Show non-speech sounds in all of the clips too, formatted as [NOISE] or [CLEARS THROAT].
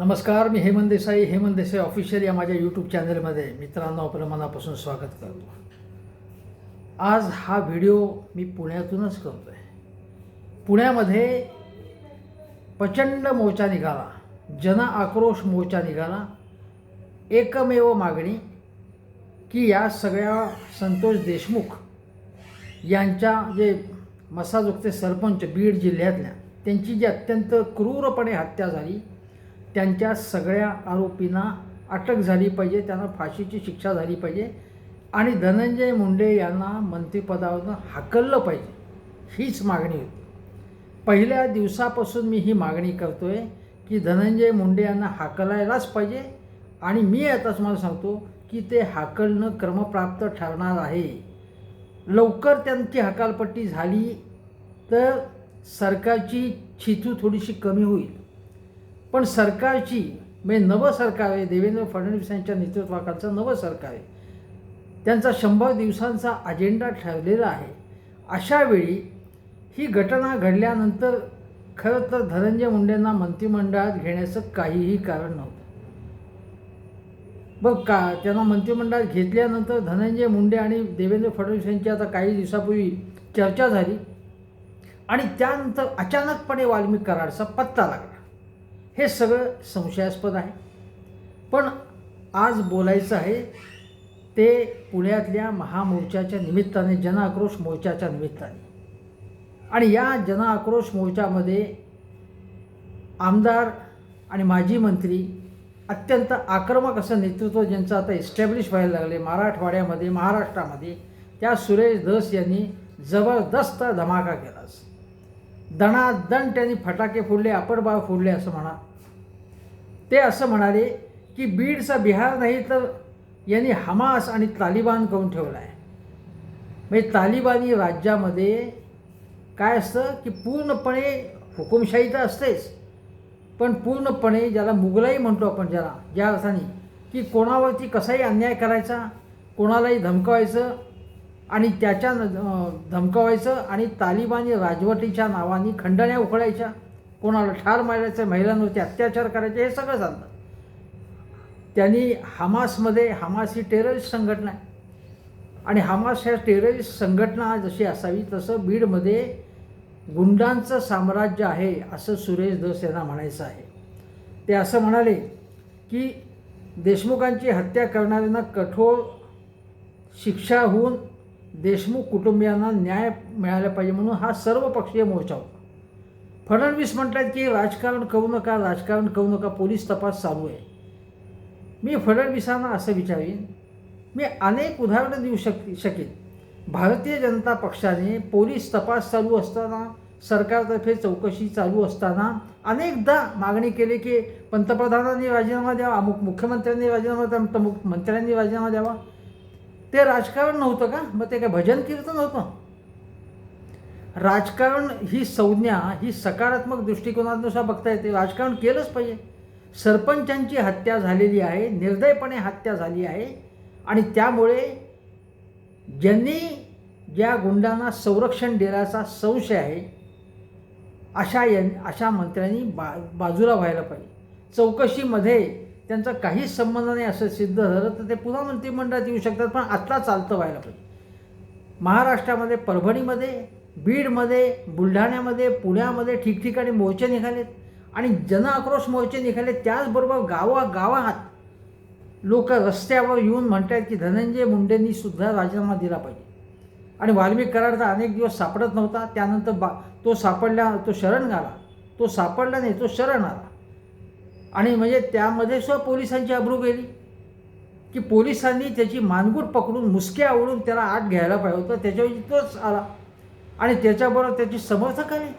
नमस्कार मी हेमंत देसाई. हेमंत देसाई ऑफिशियल या माझ्या यूट्यूब चॅनलमध्ये मित्रांनो आपलं मनापासून स्वागत करतो. आज हा व्हिडिओ मी पुण्यातूनच करतो आहे पुण्यामध्ये प्रचंड मोर्चा निघाला. जन आक्रोश मोर्चा निघाला. एकमेव मागणी की या सगळ्या संतोष देशमुख यांच्या जे मसाजोगते सरपंच बीड जिल्ह्यातल्या त्यांची जी अत्यंत क्रूरपणे हत्या झाली त्यांच्या सगळ्या आरोपींना अटक झाली पाहिजे त्यांना फाशीची शिक्षा झाली पाहिजे आणि धनंजय मुंडे यांना मंत्रिपदावरनं हाकललं पाहिजे हीच मागणी होती. पहिल्या दिवसापासून मी ही मागणी करतो आहे की धनंजय मुंडे यांना हाकलायलाच पाहिजे आणि मी आता तुम्हाला सांगतो की ते हाकलणं क्रमप्राप्त ठरणार आहे. लवकर त्यांची हकालपट्टी झाली तर सरकारची छितू थोडीशी कमी होईल. पण सरकारची म्हणजे नवं सरकार आहे देवेंद्र फडणवीस यांच्या नेतृत्वाखालचं नवं सरकार आहे. त्यांचा शंभर दिवसांचा अजेंडा ठरलेला आहे. अशा वेळी ही घटना घडल्यानंतर खरं तर धनंजय मुंडेंना मंत्रिमंडळात घेण्याचं काहीही कारण नव्हतं. बघ का त्यांना मंत्रिमंडळात घेतल्यानंतर धनंजय मुंडे आणि देवेंद्र फडणवीस यांची आता काही दिवसापूर्वी चर्चा झाली. आणि त्यानंतर अचानकपणे वाल्मिक कराडचा पत्ता लागला. हे सगळं संशयास्पद आहे. पण आज बोलायचं आहे ते पुण्यातल्या महामोर्चाच्या निमित्ताने जनआक्रोश मोर्चाच्या निमित्ताने. आणि या जनआक्रोश मोर्चामध्ये आमदार आणि माजी मंत्री अत्यंत आक्रमक असं नेतृत्व ज्यांचं आता इस्टॅब्लिश व्हायला लागले मराठवाड्यामध्ये महाराष्ट्रामध्ये त्या सुरेश धस यांनी जबरदस्त धमाका केलाच दणादण त्यांनी फटाके फोडले आपडबाळ फोडले असं म्हणा. ते असं म्हणाले की बीडचा बिहार नाही तर यांनी हमास आणि तालिबान करून ठेवला आहे म्हणजे तालिबानी राज्यामध्ये काय असतं की पूर्णपणे हुकुमशाही तर असतेच पण पूर्णपणे ज्याला मुघलाई म्हणतो आपण ज्याला ज्या अर्थाने की कोणावरती कसाही अन्याय करायचा कोणालाही धमकावायचं आणि त्याच्या अं, धमकावायचं आणि तालिबानी राजवटीच्या नावाने खंडण्या उखळायच्या कोणाला ठार मारायचं महिलांवरती अत्याचार करायचे हे सगळं चालतं त्यांनी हमासमध्ये हमास ही टेररिस्ट संघटना आहे. आणि हमास ह्या टेररिस्ट संघटना जशी असावी तसं बीडमध्ये गुंडांचं साम्राज्य आहे असं सुरेश धस यांना म्हणायचं आहे. ते असं म्हणाले की देशमुखांची हत्या करणाऱ्यांना कठोर शिक्षा होऊन देशमुख कुटुंबियांना न्याय मिळाला पाहिजे म्हणून हा सर्वपक्षीय मोर्चा होता. फडणवीस म्हणतात की राजकारण करू नका राजकारण करू नका पोलीस तपास चालू आहे. मी फडणवीसांना असं विचारीन मी अनेक उदाहरणं देऊ शक शकेन. भारतीय जनता पक्षाने पोलीस तपास चालू असताना सरकारतर्फे चौकशी चालू असताना अनेकदा मागणी केली की पंतप्रधानांनी राजीनामा द्यावा अमुक मुख्यमंत्र्यांनी राजीनामा द्यावा प्रमुख मंत्र्यांनी राजीनामा द्यावा. ते राजकारण नव्हतं का? मग ते काय भजन कीर्तन होतं? राजकारण ही संज्ञा ही सकारात्मक दृष्टिकोनानुसार बघता येते राजकारण केलंच पाहिजे. सरपंचांची हत्या झालेली आहे निर्दयपणे हत्या झाली आहे. आणि त्यामुळे ज्यांनी ज्या गुंडांना संरक्षण देण्याचा संशय आहे अशा यां अशा मंत्र्यांनी बा बाजूला व्हायला पाहिजे. चौकशीमध्ये त्यांचा काहीच संबंध नाही असं सिद्ध झालं तर ते पुन्हा मंत्रिमंडळात येऊ शकतात पण आत्ता चालतं व्हायला पाहिजे. महाराष्ट्रामध्ये परभणीमध्ये बीडमध्ये बुलढाण्यामध्ये पुण्यामध्ये ठिकठिकाणी मोर्चे निघालेत आणि जनआक्रोश मोर्चे निघाले त्याचबरोबर गावागावात लोक रस्त्यावर येऊन म्हणतात की धनंजय मुंडेंनी सुद्धा राजीनामा दिला पाहिजे. आणि वाल्मिक कराड तर अनेक दिवस सापडत नव्हता. त्यानंतर बा तो सापडला तो शरण गाला. तो सापडला नाही तो शरण आला. आणि म्हणजे त्यामध्ये सुद्धा पोलिसांची अब्रू गेली. की पोलिसांनी त्याची मानगूट पकडून मुसके आवडून त्याला आत घ्यायला पाहिजे होतं. त्याच्याऐवजी तोच आला. आणि त्याच्याबरोबर त्याची समर्थक आली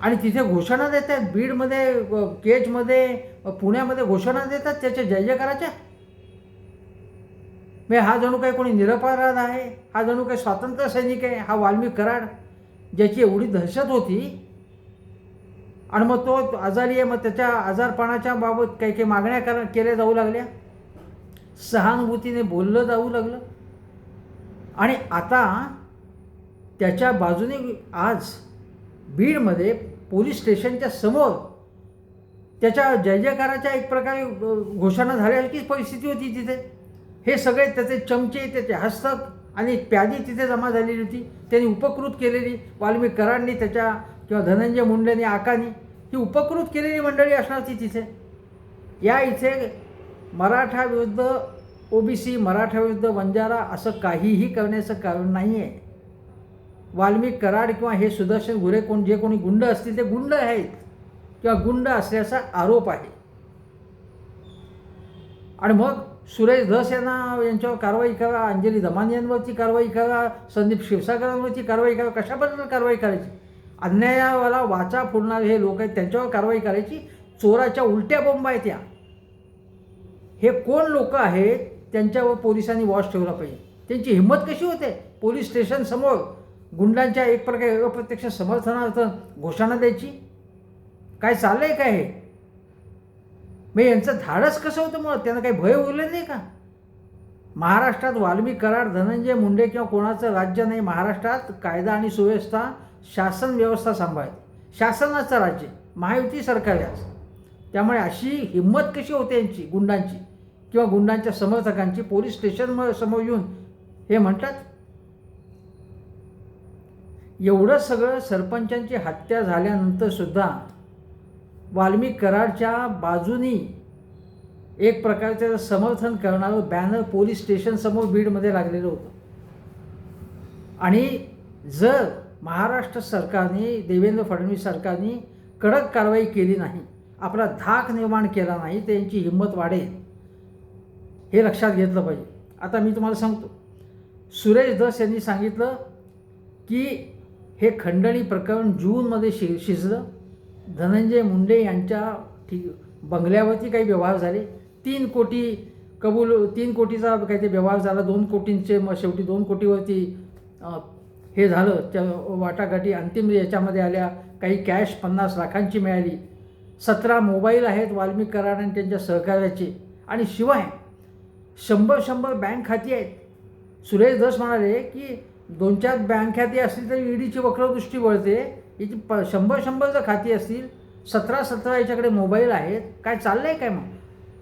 आणि तिथे घोषणा देत आहेत बीडमध्ये केजमध्ये पुण्यामध्ये घोषणा देतात त्याच्या जय जयकाराच्या म्हणजे हा जणू काही कोणी निरपराध आहे. हा जणू काही स्वातंत्र्य सैनिक आहे. हा वाल्मिक कराड ज्याची एवढी दहशत होती आणि मग तो आजारी आहे मग त्याच्या आजारपणाच्या बाबत काही काही मागण्या कर केल्या जाऊ लागल्या. सहानुभूतीने बोललं जाऊ लागलं. आणि आता त्याच्या बाजूने आज बीडमध्ये पोलीस स्टेशनच्या समोर त्याच्या जय जयकाराच्या एक प्रकारे घोषणा झाल्यासारखीच परिस्थिती होती तिथे. हे सगळे त्याचे चमचे त्याचे हस्तक आणि प्यादी तिथे जमा झालेली होती. त्यांनी उपकृत केलेली. वाल्मिक कराडनी त्याच्या किंवा धनंजय मुंडेनी आकानी ही उपकृत केलेली मंडळी असणार ती तिथे. या इथे मराठा विरुद्ध ओबीसी मराठा विरुद्ध वंजारा असं काहीही करण्याचं कारण नाही आहे वाल्मिक कराड किंवा हे सुदर्शन गुरे कोण जे कोणी गुंड असतील ते गुंड आहेत किंवा गुंड असल्याचा आरोप आहे. आणि मग सुरेश धस यांना यांच्यावर कारवाई करा अंजली दमान यांवरची कारवाई करा संदीप क्षीरसागरांवरती कारवाई करा कशाबद्दल कारवाई करायची? अन्यायाला वाचा फोडणारे हे लोक आहेत त्यांच्यावर कारवाई करायची. चोराच्या उलट्या बोंब आहेत त्या हे कोण लोक आहेत त्यांच्यावर पोलिसांनी वॉच ठेवला पाहिजे. त्यांची हिंमत कशी होते? पोलीस स्टेशनसमोर गुंडांच्या एक प्रकारे अप्रत्यक्ष समर्थनार्थ घोषणा द्यायची. काय चाललं आहे काय हे? मग यांचं धाडस कसं होतं मग? त्यांना काही भय उरले नाही का? महाराष्ट्रात वाल्मिक कराड धनंजय मुंडे किंवा कोणाचं राज्य नाही महाराष्ट्रात कायदा आणि सुव्यवस्था शासन व्यवस्था सांभाळते शासनाचं राज्य महायुती सरकार आहे त्यामुळे अशी हिंमत कशी होते यांची गुंडांची? किंवा गुंडांच्या समर्थकांची पोलीस स्टेशन समोर येऊन हे म्हणतात? एवढं सगळं सरपंचांची हत्या झाल्यानंतर सुद्धा वाल्मिक कराडच्या बाजूनी एक प्रकारचं समर्थन करणारं बॅनर पोलीस स्टेशनसमोर बीडमध्ये लागलेलं होतं. आणि जर महाराष्ट्र सरकारने देवेंद्र फडणवीस सरकारने कडक कारवाई केली नाही. आपला धाक निर्माण केला नाही तर यांची हिंमत वाढेल. हे लक्षात घेतलं पाहिजे. आता मी तुम्हाला सांगतो. सुरेश दस यांनी सांगितलं की हे खंडणी प्रकरण जूनमध्ये शि शिजलं. धनंजय मुंडे यांच्या ठीक बंगल्यावरती काही व्यवहार झाले. तीन कोटी कबूल तीन कोटीचा काहीतरी व्यवहार झाला. दोन कोटींचे मग शेवटी दोन कोटीवरती हे झालं त्या वाटाघाटी अंतिम याच्यामध्ये आल्या. काही कॅश पन्नास लाखांची मिळाली. सतरा मोबाईल आहेत वाल्मिक कराड आणि त्यांच्या सहकार्याचे. आणि शिवाय शंभर शंभर बँक खाती आहेत. सुरेश दस म्हणाले की दोन चार बँक खाती असतील तर ईडीची वक्रदृष्टी वळते. याची प शंभर शंभर जर खाती असतील सतरा सतरा याच्याकडे मोबाईल आहेत. काय चाललं आहे काय मग?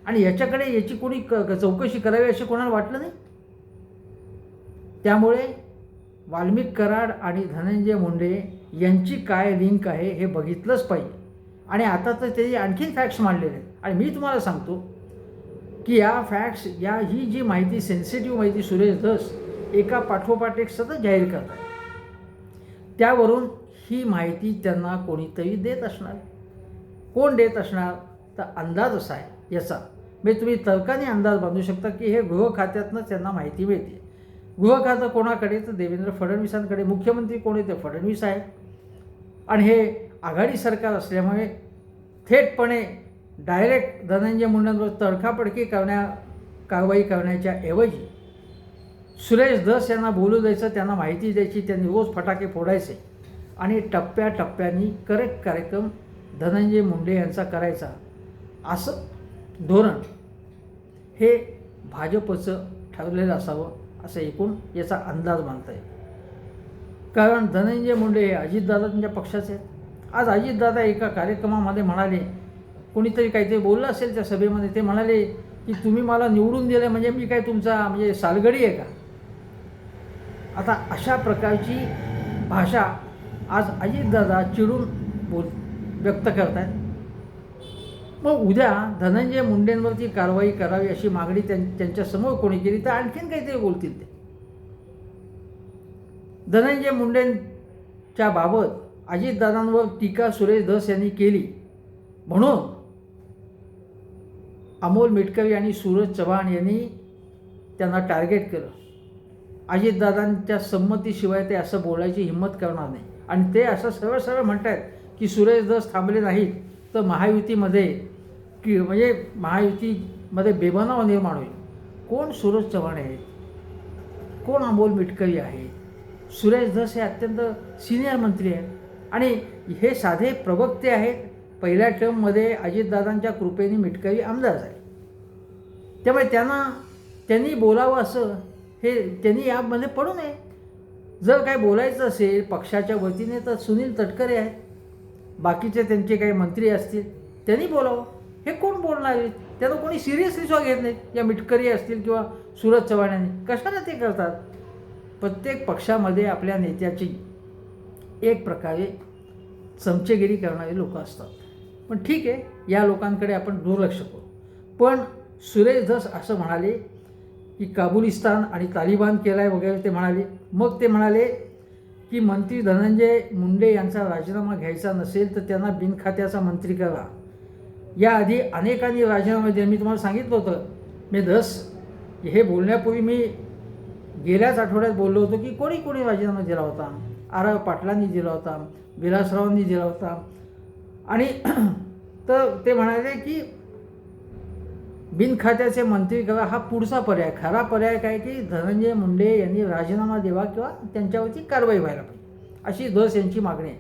आणि याच्याकडे याची कोणी क क- चौकशी करावी असे कोणाला वाटलं नाही? त्यामुळे वाल्मिक कराड आणि धनंजय मुंडे यांची काय लिंक आहे हे बघितलंच पाहिजे. आणि आता तर त्याचे आणखीन फॅक्ट्स मांडलेले आहेत. आणि मी तुम्हाला सांगतो की या फॅक्ट्स या ही जी माहिती सेन्सिटिव्ह माहिती सुरेश धस एका पाठोपाठ एक सतत जाहीर करतात. त्यावरून ही माहिती त्यांना कोणीतरी देत असणार. कोण देत असणार? तर अंदाज असा आहे याचा. म्हणजे तुम्ही तर्काने अंदाज बांधू शकता की हे गृह खात्यातनं त्यांना माहिती मिळते. गृहखातं कोणाकडे तर देवेंद्र फडणवीसांकडे मुख्यमंत्री कोण आहे ते फडणवीस आहे आणि हे आघाडी सरकार असल्यामुळे थेटपणे डायरेक्ट धनंजय मुंडेंवर तडकापडकी करण्या कारवाई करण्याच्या ऐवजी सुरेश दस यांना बोलू द्यायचं त्यांना माहिती द्यायची त्यांनी रोज फटाके फोडायचे. आणि टप्प्याटप्प्यांनी करेक्ट कार्यक्रम धनंजय मुंडे यांचा करायचा असं धोरण हे भाजपचं ठरलेलं असावं. असं एकूण याचा अंदाज बांधता येईल. कारण धनंजय मुंडे हे अजितदादांच्या पक्षाचे आहेत. आज अजितदादा एका कार्यक्रमामध्ये म्हणाले कोणीतरी काहीतरी बोललं असेल त्या सभेमध्ये ते म्हणाले की तुम्ही मला निवडून दिलं म्हणजे मी काय तुमचा म्हणजे सालगडी आहे का? आता अशा प्रकारची भाषा आज अजितदादा चिडून बोल व्यक्त करत आहेत मग उद्या धनंजय मुंडेंवरती कारवाई करावी अशी मागणी त्यां त्यांच्यासमोर कोणी केली तर आणखीन काहीतरी बोलतील ते. धनंजय मुंडेंच्या बाबत अजितदादांवर टीका सुरेश धस यांनी केली. म्हणून अमोल मिटकरी आणि सूरज चव्हाण यांनी त्यांना टार्गेट केलं. अजितदादांच्या संमतीशिवाय ते असं बोलायची हिंमत करणार नाही. आणि ते असं सरळ सरळ म्हणत आहेत की सुरेश दस थांबले नाहीत. तर महायुतीमध्ये की म्हणजे महायुतीमध्ये बेबनाव निर्माण होईल. कोण सूरज चव्हाण आहेत? कोण अमोल मिटकरी आहेत? सुरेश धस हे अत्यंत सिनियर मंत्री आहेत. आणि हे साधे प्रवक्ते आहेत. पहिल्या टर्ममध्ये अजितदादांच्या कृपेने मिटकरी आमदार झाले. त्यामुळे त्यांना त्यांनी बोलावं असं हे त्यांनी यामध्ये पडू नये. जर काय बोलायचं असेल पक्षाच्या वतीने तर सुनील तटकरे आहेत. बाकीचे त्यांचे काही मंत्री असतील त्यांनी बोलावं. हे कोण बोलणार आहे? त्यांना कोणी सिरियसली स्वा घेत नाही. या मिटकरी असतील किंवा सुरज चव्हाणांनी कशाला ते करतात? प्रत्येक पक्षामध्ये आपल्या नेत्याची एक प्रकारे चमचेगिरी करणारे लोक असतात. पण ठीक आहे या लोकांकडे आपण दुर्लक्ष करू. पण सुरेश धस असं म्हणाले की काबुलिस्तान आणि तालिबान केला आहे वगैरे ते म्हणाले. मग ते म्हणाले की मंत्री धनंजय मुंडे यांचा राजीनामा घ्यायचा नसेल तर त्यांना बिनखात्याचा मंत्री करा. याआधी अनेकांनी राजीनामा दिला. मी तुम्हाला सांगितलं होतं. मी दस हे बोलण्यापूर्वी मी गेल्याच आठवड्यात बोललो होतो की कोणी कोणी राजीनामा दिला होता? आर पाटलांनी दिला होता विलासरावांनी दिला होता. आणि [CLEARS THROAT] तर ते म्हणाले की बिनखात्याचे मंत्री करा हा पुढचा पर्याय खरा पर्याय काय की धनंजय मुंडे यांनी राजीनामा द्यावा किंवा त्यांच्यावरती कारवाई व्हायला पाहिजे. अशी धस यांची मागणी आहे.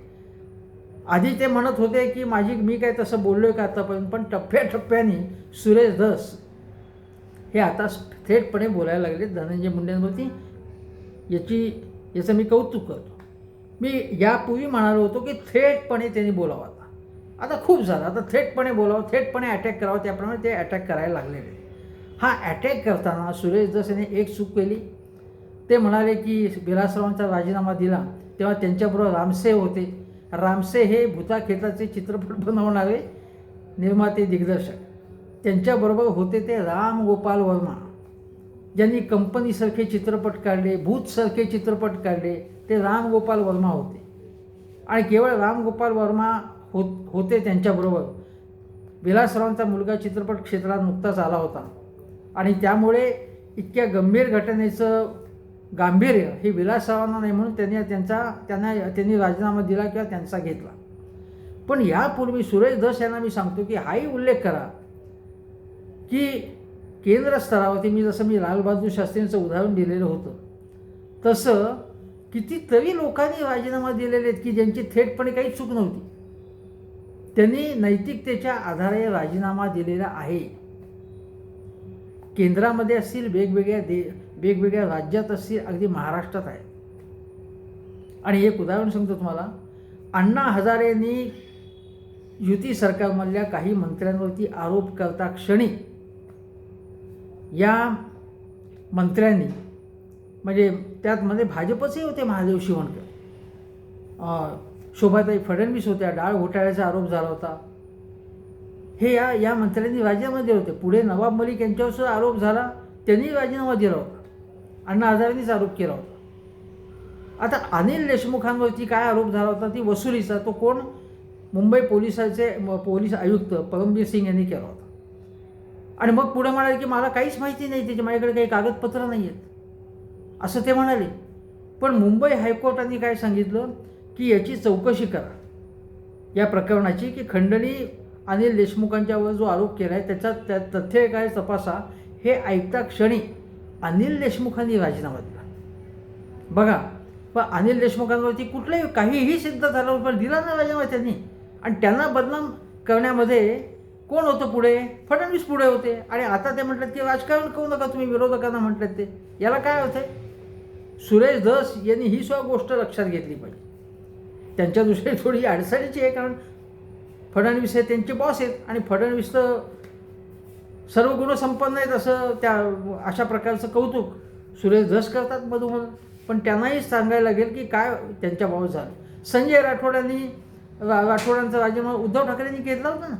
आधी ते म्हणत होते की माझी मी काय तसं बोललो आहे का आतापर्यंत पण टप्प्याटप्प्याने सुरेश धस हे आता थेटपणे बोलायला लागले धनंजय मुंडेंवरती. याची याचं मी कौतुक करतो. मी यापूर्वी म्हणालो होतो की थेटपणे त्यांनी बोलावा. आता खूप झालं. आता थेटपणे बोलावं थेटपणे अटॅक करावं त्याप्रमाणे ते अटॅक करायला लागलेले. हा अटॅक करताना सुरेश दस एक चूक केली. ते म्हणाले की विलासरावांचा राजीनामा दिला. तेव्हा त्यांच्याबरोबर रामसे होते. रामसे हे भूताखेताचे चित्रपट बनवणारे निर्माते दिग्दर्शक. त्यांच्याबरोबर होते ते राम गोपाल वर्मा. ज्यांनी कंपनीसारखे चित्रपट काढले भूतसारखे चित्रपट काढले ते राम गोपाल वर्मा होते. आणि केवळ राम गोपाल वर्मा होत होते त्यांच्याबरोबर. विलासरावांचा मुलगा चित्रपट क्षेत्रात नुकताच आला होता. आणि त्यामुळे इतक्या गंभीर घटनेचं गांभीर्य हे विलासरावांना नाही म्हणून त्यांनी त्यांचा त्यांना त्यांनी राजीनामा दिला किंवा त्यांचा घेतला. पण यापूर्वी सुरेश दस यांना मी सांगतो की हाही उल्लेख करा की केंद्र स्तरावरती मी जसं मी लालबहादूर शास्त्रींचं उदाहरण दिलेलं होतं तसं कितीतरी लोकांनी राजीनामा दिलेले आहेत की ज्यांची थेटपणे काही चूक नव्हती. त्यांनी नैतिकतेच्या आधारे राजीनामा दिलेला आहे. केंद्रामध्ये असतील वेगवेगळ्या दे वेगवेगळ्या राज्यात असतील अगदी महाराष्ट्रात आहे. आणि एक उदाहरण सांगतो तुम्हाला. अण्णा हजारेंनी युती सरकारमधल्या काही मंत्र्यांवरती आरोप करता क्षणी या मंत्र्यांनी म्हणजे त्यातमध्ये भाजपचे होते महादेव शिवणकर. शोभाताई फडणवीस होत्या. डाळ घोटाळ्याचा आरोप झाला होता. हे या या मंत्र्यांनी राजीनामा दिले होते. पुढे नवाब मलिक यांच्यावर सुद्धा आरोप झाला. त्यांनी राजीनामा दिला होता. अण्णा हजारेंनीच आरोप केला होता. आता अनिल देशमुखांवरती काय आरोप झाला होता? ती वसुलीचा तो कोण? मुंबई पोलिसाचे पोलीस आयुक्त परमबीर सिंग यांनी केला होता. आणि मग पुढे म्हणाले की मला काहीच माहिती नाही. त्याची माझ्याकडे काही कागदपत्र नाही आहेत असं ते म्हणाले. पण मुंबई हायकोर्टाने काय सांगितलं? की याची चौकशी करा. या प्रकरणाची की खंडणी अनिल देशमुखांच्यावर जो आरोप केला आहे त्याचा त्या तथ्य काय तपासा हे ऐकता क्षणी अनिल देशमुखांनी राजीनामा दिला. बघा पण अनिल देशमुखांवरती कुठलंही काहीही सिद्ध झालं पण दिला ना राजीनामा त्यांनी. आणि त्यांना बदनाम करण्यामध्ये कोण होतं पुढे? फडणवीस पुढे होते. आणि आता ते म्हटलं की राजकारण करू नका तुम्ही विरोधकांना म्हटलं ते. याला काय होतंय? सुरेश धस यांनी ही सुद्धा गोष्ट लक्षात घेतली पाहिजे. त्यांच्या दृष्टीने [LAUGHS] थोडी अडचणीची आहे कारण फडणवीस हे त्यांचे बॉस आहेत आणि फडणवीस तर सर्व गुणसंपन्न आहेत असं त्या अशा प्रकारचं कौतुक सुरेश धस करतात मधोमध. पण त्यांनाही सांगायला लागेल की काय त्यांच्या बाबत झालं. संजय राठोड्यांनी रा राठोडांचा राजीनामा उद्धव ठाकरेंनी घेतला होता. ना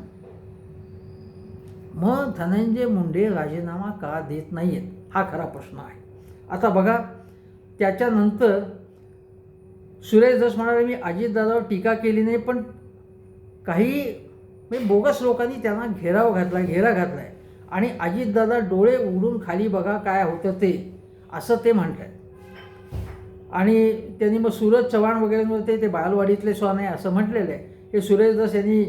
मग धनंजय मुंडे राजीनामा का देत नाही आहेत हा खरा प्रश्न आहे. आता बघा त्याच्यानंतर सुरेश दस म्हणाले मी अजितदादावर टीका केली नाही पण काही म्हणजे बोगस लोकांनी त्यांना घेराव घातला घेरा घातला आहे आणि अजितदादा डोळे उघडून खाली बघा काय होतं ते असं ते म्हणत आहेत आणि त्यांनी मग सूरज चव्हाण वगैरेंवर ते ते बालवाडीतले स्वान आहे असं म्हटलेलं आहे. हे सुरेश दस यांनी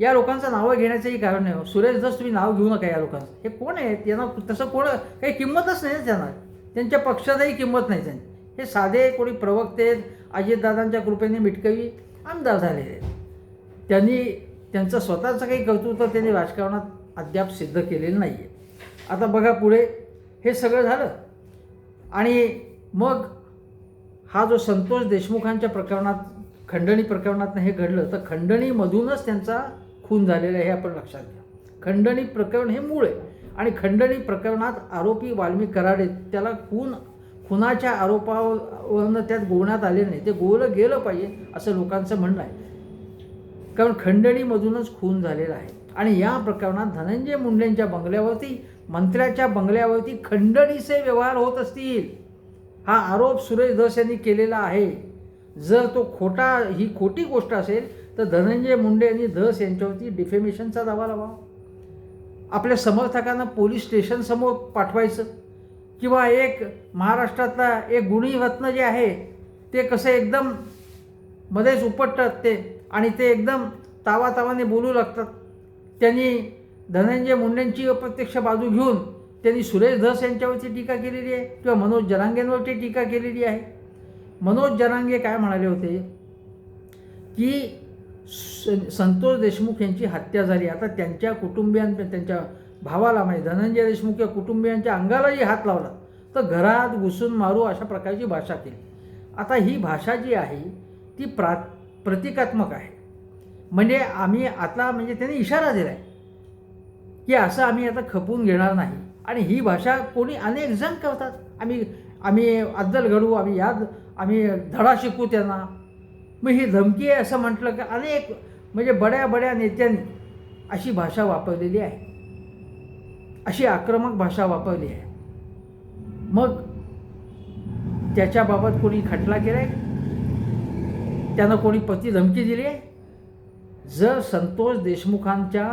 या लोकांचं नावं घेण्याचंही कारण नाही हो. सुरेश दस तुम्ही नाव घेऊ नका या लोकांचं. हे कोण आहेत यांना तसं कोण काही किंमतच नाही त्यांना. त्यांच्या पक्षातही किंमत नाही त्यांनी हे साधे कोणी प्रवक्ते आहेत अजितदादांच्या कृपेने मिटकवी आमदार झालेले आहेत त्यांनी त्यांचं स्वतःचं काही कर्तृत्व त्यांनी राजकारणात अद्याप सिद्ध केलेलं नाही आहे आता बघा पुढे हे सगळं झालं. आणि मग हा जो संतोष देशमुखांच्या प्रकरणात खंडणी प्रकरणात हे घडलं तर खंडणीमधूनच त्यांचा खून झालेला आहे हे आपण लक्षात घ्या. खंडणी प्रकरण हे मूळ आहे. आणि खंडणी प्रकरणात आरोपी वाल्मी कराडे त्याला खून खुनाच्या आरोपावरनं त्यात गोवण्यात आले नाही. ते गोवलं गेलं पाहिजे असं लोकांचं म्हणणं आहे. कारण खंडणीमधूनच खून झालेला आहे. आणि या प्रकरणात धनंजय मुंडेंच्या बंगल्यावरती मंत्र्याच्या बंगल्यावरती खंडणीचे व्यवहार होत असतील. हा आरोप सुरेश धस यांनी केलेला आहे. जर तो खोटा ही खोटी गोष्ट असेल तर धनंजय मुंडे यांनी धस यांच्यावरती डिफेमेशनचा दावा लावा. आपल्या समर्थकांना पोलीस स्टेशनसमोर पाठवायचं. किंवा एक महाराष्ट्रातला एक गुणी रत्न जे आहे ते कसं एकदम मध्येच उपटतात ते आणि ते एकदम तावातावाने बोलू लागतात. त्यांनी धनंजय मुंडेंची अप्रत्यक्ष बाजू घेऊन त्यांनी सुरेश धस यांच्यावरती टीका केलेली आहे किंवा मनोज जरांगेंवरती टीका केलेली आहे. मनोज जरांगे काय म्हणाले होते? की स- संतोष देशमुख यांची हत्या झाली. आता त्यांच्या कुटुंबियां त्यांच्या भावाला म्हणजे धनंजय देशमुख या कुटुंबियांच्या अंगालाही हात लावला. तर घरात घुसून मारू अशा प्रकारची भाषा केली. आता ही भाषा जी आहे ती प्रा प्रतिकात्मक आहे. म्हणजे आम्ही आता म्हणजे त्यांनी इशारा दिला आहे की असं आम्ही आता खपून घेणार नाही. आणि ही भाषा कोणी अनेक जण करतात. आम्ही आम्ही अद्दल घडू आम्ही याद आम्ही धडा शिकू त्यांना. मग ही धमकी आहे असं म्हटलं की अनेक म्हणजे बड्या बड्या नेत्यांनी अशी भाषा वापरलेली आहे. अशी आक्रमक भाषा वापरली आहे. मग त्याच्याबाबत कोणी खटला केला आहे त्यानं कोणी पती धमकी दिली आहे? जर संतोष देशमुखांच्या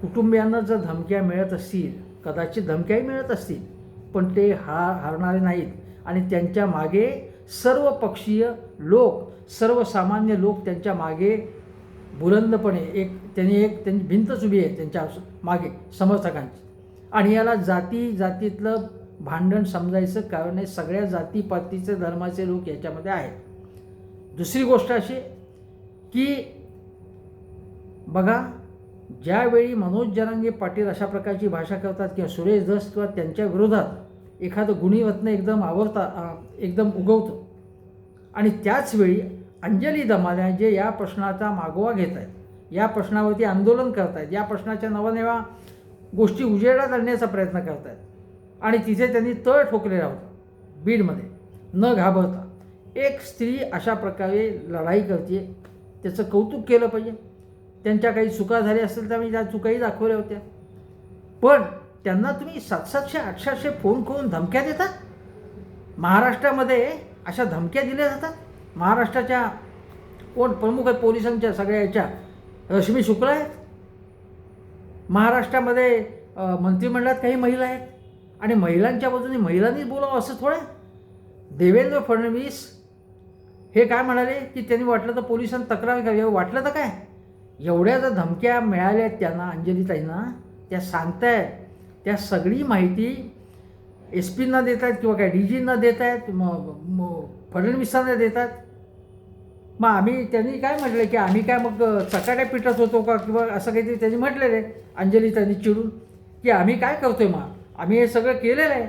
कुटुंबियांना जर धमक्या मिळत असतील कदाचित धमक्याही मिळत असतील पण ते हा हारणारे नाहीत आणि त्यांच्या मागे सर्व पक्षीय लोक सर्वसामान्य लोक त्यांच्या मागे बुलंदपणे एक त्यांनी एक त्यांची भिंतच उभी आहे त्यांच्या मागे समर्थकांची. आणि याला जाती जातीतलं भांडण समजायचं कारण आहे सगळ्या जातीपातीचे धर्माचे लोक याच्यामध्ये आहेत. दुसरी गोष्ट अशी की बघा ज्यावेळी मनोज जरांगे पाटील अशा प्रकारची भाषा करतात किंवा सुरेश दस किंवा त्यांच्या विरोधात एखादं गुणीरत्न एकदम आवडता एकदम उगवतं. आणि त्याचवेळी अंजली दमाल्या जे या प्रश्नाचा मागोवा घेत आहेत या प्रश्नावरती आंदोलन करत आहेत या प्रश्नाच्या नवनव्या गोष्टी उजेडात आणण्याचा प्रयत्न करत आहेत आणि तिथे त्यांनी तळ ठोकलेला होता. बीडमध्ये. न घाबरता. एक स्त्री अशा प्रकारे लढाई करते. त्याचं कौतुक केलं पाहिजे. त्यांच्या काही चुका झाल्या असतील तर मी त्या चुकाही दाखवल्या होत्या. पण त्यांना तुम्ही सात सातशे आठशे फोन करून धमक्या देतात महाराष्ट्रामध्ये अशा धमक्या दिल्या जातात? महाराष्ट्राच्या कोण प्रमुख आहेत? पोलिसांच्या सगळ्या याच्या रश्मी शुक्ला आहेत? महाराष्ट्रामध्ये मंत्रिमंडळात काही महिला आहेत? आणि महिलांच्या बाजूने महिलांनीच बोलावं असं थोडं देवेंद्र फडणवीस हे काय म्हणाले की त्यांनी वाटलं तर पोलिसांनी तक्रार करावी. वाटलं तर काय? एवढ्या जर धमक्या मिळाल्या आहेत त्यांना अंजलीताईंना त्या सांगतायत. त्या सगळी माहिती एस पींना देत आहेत किंवा काय डी जींना देत आहेत मग मग फडणवीसांना देतात मग आम्ही त्यांनी काय म्हटलं की आम्ही काय मग चकाट्या पिटत होतो का किंवा असं काहीतरी त्यांनी म्हटलेलं आहे अंजली त्यांनी चिडून की आम्ही काय करतोय मग? आम्ही हे सगळं केलेलं आहे.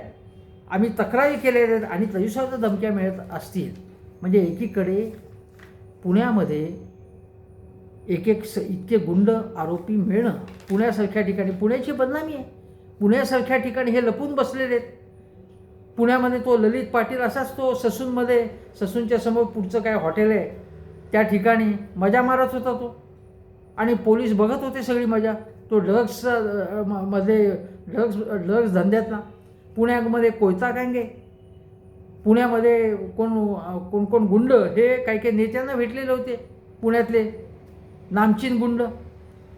आम्ही तक्रारी केलेल्या आहेत आणि तरीसुद्धा धमक्या मिळत असतील. म्हणजे एकीकडे पुण्यामध्ये एक एक स इतके गुंड आरोपी मिळणं पुण्यासारख्या ठिकाणी पुण्याची बदनामी आहे. पुण्यासारख्या ठिकाणी हे लपून बसलेले आहेत. पुण्यामध्ये तो ललित पाटील असाच तो ससूनमध्ये ससूनच्या समोर पुढचं काय हॉटेल आहे त्या ठिकाणी मजा मारत होता तो. आणि पोलीस बघत होते सगळी मजा. तो ड्रग्समध्ये ड्रग्स ड्रग्स धंद्यातला पुण्यामध्ये कोयता गँगे पुण्यामध्ये कोण कोण कोण गुंड हे काही काही नेत्यांना भेटलेले होते पुण्यातले. नामचीन गुंड.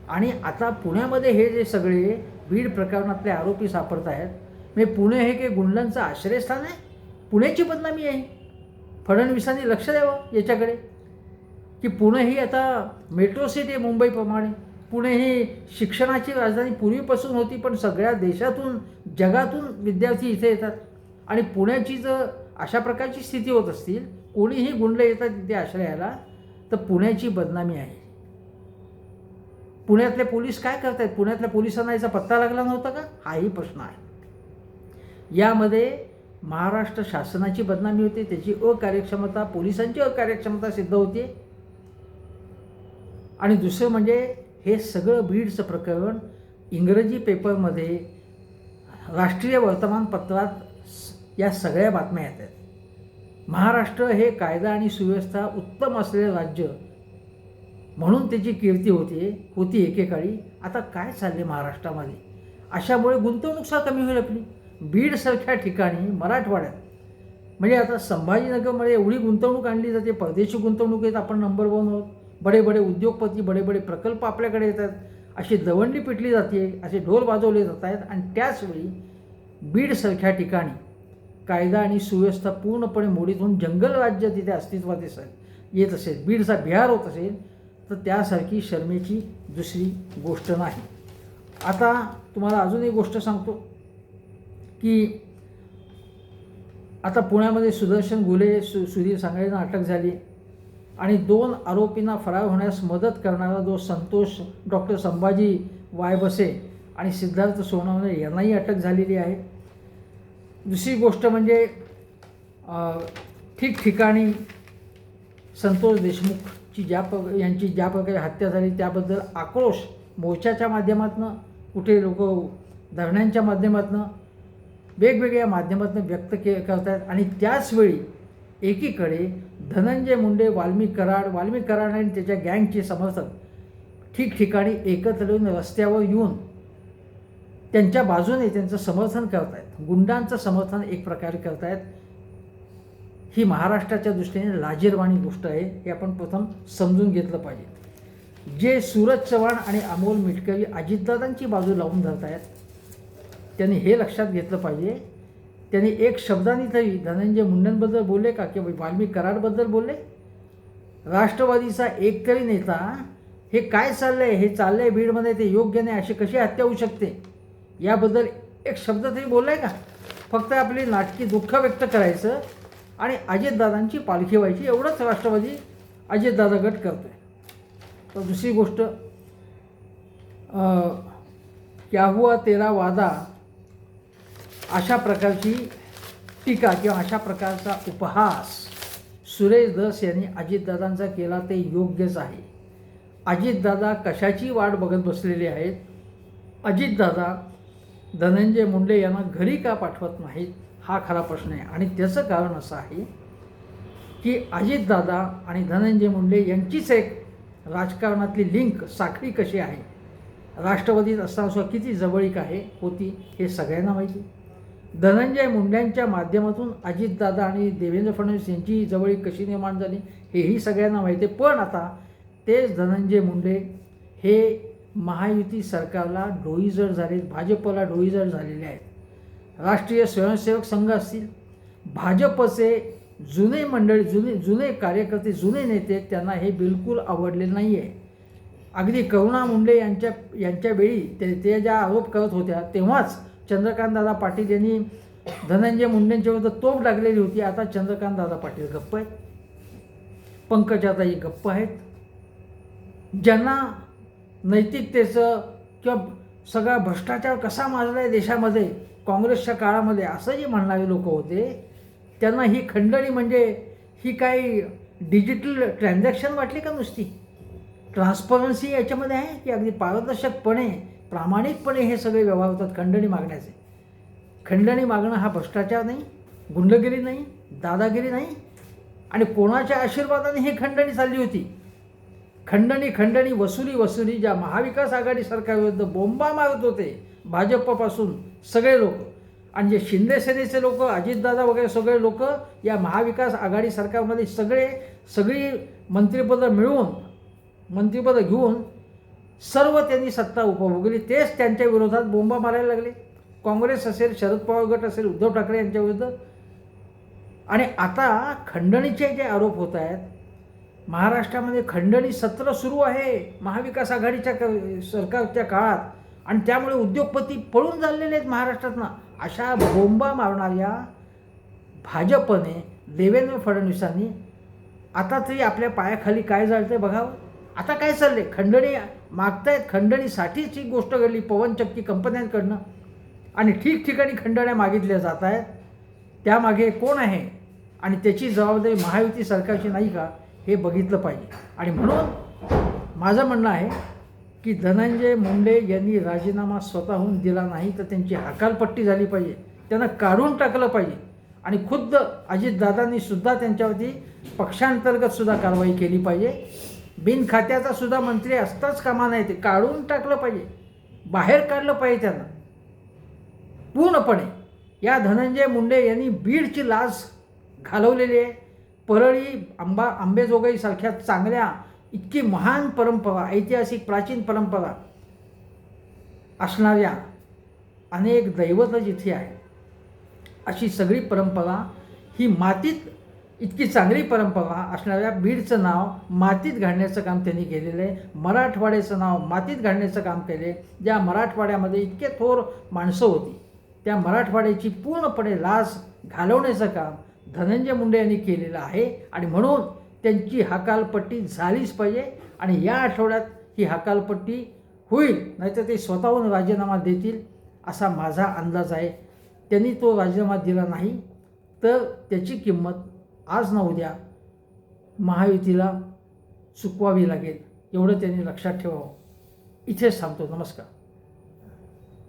आणि आता पुण्यामध्ये हे जे सगळे बीड प्रकरणातले आरोपी सापडत आहेत म्हणजे पुणे हे काही गुंडांचं आश्रयस्थान आहे? पुण्याची बदनामी आहे. फडणवीसांनी लक्ष द्यावं याच्याकडे. की पुणे ही आता मेट्रो सिटी आहे मुंबईप्रमाणे. पुणे ही शिक्षणाची राजधानी पूर्वीपासून होती पण सगळ्या देशातून जगातून विद्यार्थी इथे येतात. आणि पुण्याची जर अशा प्रकारची स्थिती होत असतील कोणीही गुंडले येतात तिथे आश्रयाला तर पुण्याची बदनामी आहे. पुण्यातले पोलीस काय करतायत? पुण्यातल्या पोलिसांना याचा पत्ता लागला नव्हता का? हाही प्रश्न आहे. यामध्ये महाराष्ट्र शासनाची बदनामी होते त्याची अकार्यक्षमता पोलिसांची अकार्यक्षमता सिद्ध होते आणि दुसरं म्हणजे हे सगळं बीडचं प्रकरण इंग्रजी पेपरमध्ये राष्ट्रीय वर्तमानपत्रात या सगळ्या बातम्या येतात महाराष्ट्र हे कायदा आणि सुव्यवस्था उत्तम असलेलं राज्य म्हणून त्याची कीर्ती होती होती एकेकाळी. आता काय चालले महाराष्ट्रामध्ये? अशामुळे गुंतवणूकसा कमी होईल आपली. बीडसारख्या ठिकाणी मराठवाड्यात म्हणजे आता संभाजीनगरमध्ये एवढी गुंतवणूक आणली जाते परदेशी गुंतवणुकीत आपण नंबर वन आहोत. बडे बडे उद्योगपती बडे बडे प्रकल्प आपल्याकडे येतात. अशी दवंडी पिटली जाते असे ढोल वाजवले जात आहेत आणि त्याचवेळी बीडसारख्या ठिकाणी कायदा आणि सुव्यवस्था पूर्णपणे मोडीत होऊन जंगल राज्य तिथे अस्तित्वात असेल येत असेल बीडचा बिहार होत असेल तर त्यासारखी शर्मेची दुसरी गोष्ट नाही. आता तुम्हाला अजून एक गोष्ट सांगतो की आता पुण्यामध्ये सुदर्शन घुले सु सुधीर सांगळेंना अटक झाली. आणि दोन आरोपींना फरार होण्यास मदत करणारा जो संतोष डॉक्टर संभाजी वायबसे आणि सिद्धार्थ सोनवणे यांनाही अटक झालेली आहे. दुसरी गोष्ट म्हणजे ठिकठिकाणी संतोष देशमुखची ज्या प यांची ज्या प्रकारे हत्या झाली त्याबद्दल आक्रोश मोर्चाच्या माध्यमातून कुठे लोक धरण्यांच्या माध्यमातून वेगवेगळ्या माध्यमातून व्यक्त के करत आहेत आणि त्याचवेळी एकीकडे धनंजय मुंडे वाल्मी कराड वाल्मी कराड आणि त्याच्या गँगचे समर्थक ठिकठिकाणी एकत्र येऊन रस्त्यावर येऊन त्यांच्या बाजूने त्यांचं समर्थन करत आहेत गुंडांचं समर्थन एक प्रकारे करतायत. ही महाराष्ट्राच्या दृष्टीने लाजीरवाणी गोष्ट आहे हे आपण प्रथम समजून घेतलं पाहिजे. जे सूरज चव्हाण आणि अमोल मिटकरी अजितदादांची बाजू लावून धरत आहेत त्यांनी हे लक्षात घेतलं पाहिजे त्यांनी एक शब्दाने तरी धनंजय मुंडेंबद्दल बोलले का? की वाल्मिक कराडबद्दल बोलले? राष्ट्रवादीचा एक तरी नेता हे काय चाललंय? हे चाललंय बीडमध्ये ते योग्य नाही अशी कशी हत्या होऊ शकते? याबद्दल एक शब्द तरी बोललाय का? फक्त आपली नाटकी दुःख व्यक्त करायचं आणि अजितदादांची पालखी व्हायची एवढंच राष्ट्रवादी अजितदादा गट करतोय. तर दुसरी गोष्ट क्या हुआ तेरा वादा? अशा प्रकारची टीका किंवा अशा प्रकारचा उपहास सुरेश दस यांनी अजितदादांचा केला ते योग्यच आहे. अजितदादा कशाची वाट बघत बसलेले आहेत? अजितदादा धनंजय मुंडे यांना घरी का पाठवत नाहीत? हा खरा प्रश्न आहे. आणि त्याचं कारण असं आहे की अजितदादा आणि धनंजय मुंडे यांचीच एक राजकारणातली लिंक साखळी कशी आहे? राष्ट्रवादीत असताना किती जवळीक आहे होती हे सगळ्यांना माहिती. धनंजय मुंड्यांच्या माध्यमातून अजितदादा आणि देवेंद्र फडणवीस यांची जवळीक कशी निर्माण झाली हेही सगळ्यांना माहिती आहे. पण आता तेच धनंजय मुंडे हे महायुती सरकारला डोईजड झाले भाजपला डोईजड झालेले आहेत. राष्ट्रीय स्वयंसेवक संघ असतील भाजपचे जुने मंडळी जुने जुने कार्यकर्ते जुने नेते त्यांना हे बिलकुल आवडले नाही आहे अगदी करुणा मुंडे यांच्या यांच्यावेळी ते ते ज्या आरोप करत होत्या तेव्हाच चंद्रकांतदादा पाटील यांनी धनंजय मुंडेंच्या विरुद्ध तोफ लागलेली होती. आता चंद्रकांतदादा पाटील गप्प आहेत. पंकजाताई गप्प आहेत. ज्यांना नैतिकतेचं किंवा सगळा भ्रष्टाचार कसा माजला आहे देशामध्ये काँग्रेसच्या काळामध्ये असं जे म्हणणारे लोक होते. त्यांना ही खंडणी म्हणजे ही काही डिजिटल ट्रान्झॅक्शन वाटली का नुसती? ट्रान्सपरन्सी याच्यामध्ये आहे की अगदी पारदर्शकपणे प्रामाणिकपणे हे सगळे व्यवहार होतात खंडणी मागण्याचे. खंडणी मागणं हा भ्रष्टाचार नाही गुंडगिरी नाही दादागिरी नाही आणि कोणाच्या आशीर्वादाने ही खंडणी चालली होती? खंडणी खंडणी वसुली वसुली ज्या महाविकास आघाडी सरकारविरुद्ध बोंबा मारत होते भाजपपासून सगळे लोक आणि जे शिंदे सेनेचे लोक अजितदादा वगैरे सगळे लोक या महाविकास आघाडी सरकारमध्ये सगळे सगळी मंत्रिपदं मिळवून मंत्रिपदं घेऊन सर्व त्यांनी सत्ता उपभोगली. तेच त्यांच्या विरोधात बोंबा मारायला लागले. काँग्रेस असेल शरद पवार गट असेल उद्धव ठाकरे यांच्या विरुद्ध. आणि आता खंडणीचे जे आरोप होत आहेत महाराष्ट्रामध्ये खंडणी सत्र सुरू आहे. महाविकास आघाडीच्या क- सरकारच्या काळात. आणि त्यामुळे उद्योगपती पळून चाललेले आहेत महाराष्ट्रातनं. अशा बोंबा मारणाऱ्या भाजपने देवेंद्र फडणवीसांनी आता तरी आपल्या पायाखाली काय जाळतंय बघावं? आता काय चाललंय? खंडणी मागतायत खंडणीसाठीच ही गोष्ट घडली पवनचक्की कंपन्यांकडनं. आणि ठिकठिकाणी खंडण्या मागितल्या जात आहेत त्यामागे कोण आहे? आणि त्याची जबाबदारी महायुती सरकारची नाही का? हे बघितलं पाहिजे. आणि म्हणून माझं म्हणणं आहे की धनंजय मुंडे यांनी राजीनामा स्वतःहून दिला नाही तर त्यांची हकालपट्टी झाली पाहिजे. त्यांना काढून टाकलं पाहिजे. आणि खुद्द अजितदादांनीसुद्धा त्यांच्यावरती पक्षांतर्गतसुद्धा कारवाई केली पाहिजे. बिन खात्याचा सुद्धा मंत्री असताच कामा नाही ते काढून टाकलं पाहिजे. बाहेर काढलं पाहिजे त्यांना. पूर्णपणे. या धनंजय मुंडे यांनी बीडची लाज घालवलेली आहे. परळी आंबा आंबेजोगाईसारख्या चांगल्या इतकी महान परंपरा ऐतिहासिक प्राचीन परंपरा असणाऱ्या अनेक दैवत जिथे आहे अशी सगळी परंपरा ही मातीत इतकी चांगली परंपरा असणाऱ्या बीडचं नाव मातीत घालण्याचं काम त्यांनी केलेलं आहे. मराठवाड्याचं नाव मातीत घालण्याचं काम केले ज्या मराठवाड्यामध्ये इतके थोर माणसं होती त्या मराठवाड्याची पूर्णपणे लास घालवण्याचं काम धनंजय मुंडे यांनी केलेलं आहे. आणि म्हणून त्यांची हकालपट्टी झालीच पाहिजे आणि या आठवड्यात ही हकालपट्टी होईल नाहीतर ते स्वतःहून राजीनामा देतील असा माझा अंदाज आहे. त्यांनी तो राजीनामा दिला नाही तर त्याची किंमत आज ना उद्या महायुतीला चुकवावी लागेल. एवढं त्यांनी लक्षात ठेवावं. इथेच थांबतो. नमस्कार.